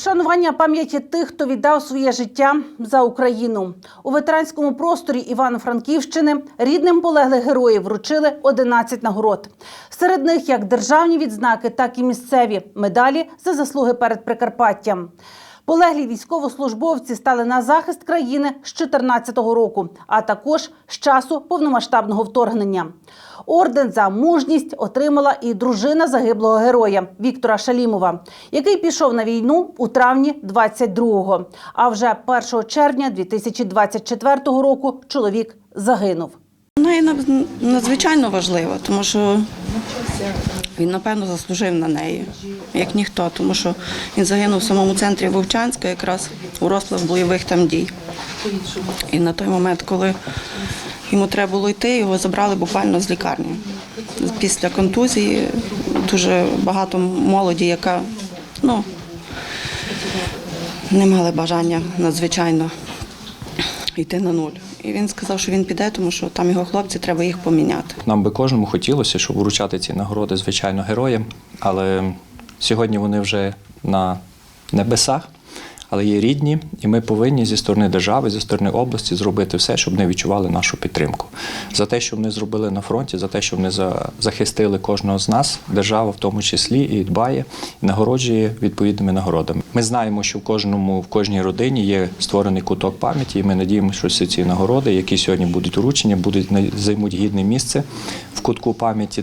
Вшанування пам'яті тих, хто віддав своє життя за Україну у ветеранському просторі Івано-Франківщини рідним полеглих героїв вручили 11 нагород. Серед них як державні відзнаки, так і місцеві медалі за заслуги перед Прикарпаттям. Полеглі військовослужбовці стали на захист країни з 2014 року, а також з часу повномасштабного вторгнення. Орден за мужність отримала і дружина загиблого героя Віктора Шалімова, який пішов на війну у травні 22-го. А вже 1 червня 2024 року чоловік загинув. Вона є надзвичайно важлива, тому що він, напевно, заслужив на неї, як ніхто, тому що він загинув в самому центрі Вовчанська, якраз у розпал бойових там дій. І на той момент, коли йому треба було йти, його забрали буквально з лікарні. Після контузії дуже багато молоді, яка ну, не мали бажання надзвичайно йти на нуль. І він сказав, що він піде, тому що там його хлопці, треба їх поміняти. Нам би кожному хотілося, щоб вручати ці нагороди, звичайно, героям, але сьогодні вони вже на небесах, але є рідні, і ми повинні зі сторони держави, зі сторони області зробити все, щоб вони відчували нашу підтримку. За те, що вони зробили на фронті, за те, що вони за- захистили кожного з нас, держава в тому числі і дбає, і нагороджує відповідними нагородами. Ми знаємо, що в кожному в кожній родині є створений куток пам'яті, і ми надіємося, що всі ці нагороди, які сьогодні будуть вручені, будуть займуть гідне місце в кутку пам'яті